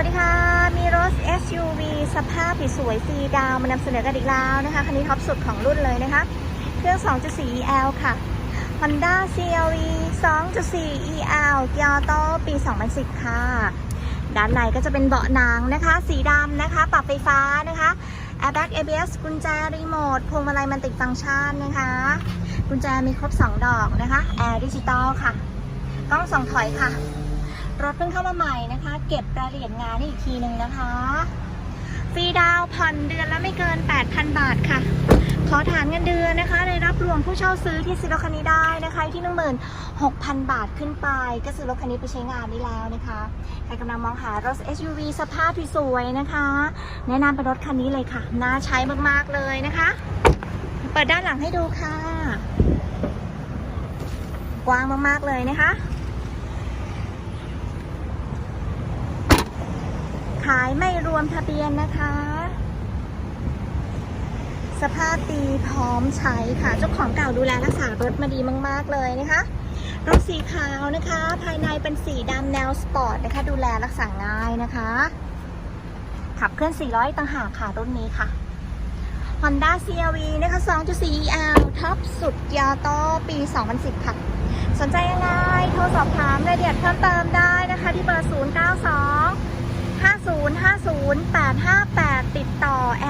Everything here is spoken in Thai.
วัสดีค่ะ มีรถ SUV สภาพสวยสีดาวมานำเสนอกันอีกแล้วนะคะคันนี้ท็อปสุดของรุ่นเลยนะคะ เครื่อง 2.4 EL ค่ะ Honda CRV 2.4 EL เกียร์โตปี 2010 ค่ะ ด้านในก็จะเป็นเบาะหนังนะคะ สีดำนะคะ ปรับไฟฟ้านะคะ Airbag ABS กุญแจ รีโมท พวงมาลัยมันติดฟังก์ชันนะคะ กุญแจมีครบ 2 ดอกนะคะ แอร์ดิจิตอลค่ะ กล้องสองถอยค่ะ รถเพิ่งเข้ามาใหม่นะคะ เก็บรายละเอียดงานนี่อีกทีหนึ่งนะคะฟรีดาวน์ผ่อนเดือนละไม่เกิน 8,000 บาทค่ะ ขอฐานเงินเดือนนะคะในรับรวมผู้เช่าซื้อที่ซื้อรถคันนี้ได้นะคะที่นับหมื่น6,000บาทขึ้นไป ก็ซื้อรถคันนี้ไปใช้งานได้แล้วนะคะ ใครกำลังมองหารถ SUV สภาพสวยนะคะ แนะนำเป็นรถคันนี้เลยค่ะ น่าใช้มากๆเลยนะคะ เปิดด้านหลังให้ดูค่ะ กว้างมากๆเลยนะคะายไม่รวมทะเบียนนะคะ สภาพดีพร้อมใช้ค่ะ เจ้าของเก่าดูแลรักษารถมาดีมาก ๆ เลยนะคะรถสีขาวนะคะ ภายในเป็นสีดำแนวสปอร์ตนะคะ ดูแลรักษาง่ายนะคะ ขับเคลื่อน 400 ต่างหากค่ะรุ่นนี้ค่ะ Honda CRV นะคะ 2.4 EL ท็อปสุดยาโตปี 2010 ค่ะ สนใจยังไง โทรสอบถามรายละเอียดเพิ่มเติมได้นะคะ ที่เบอร์ 092 0858 ติดต่อแ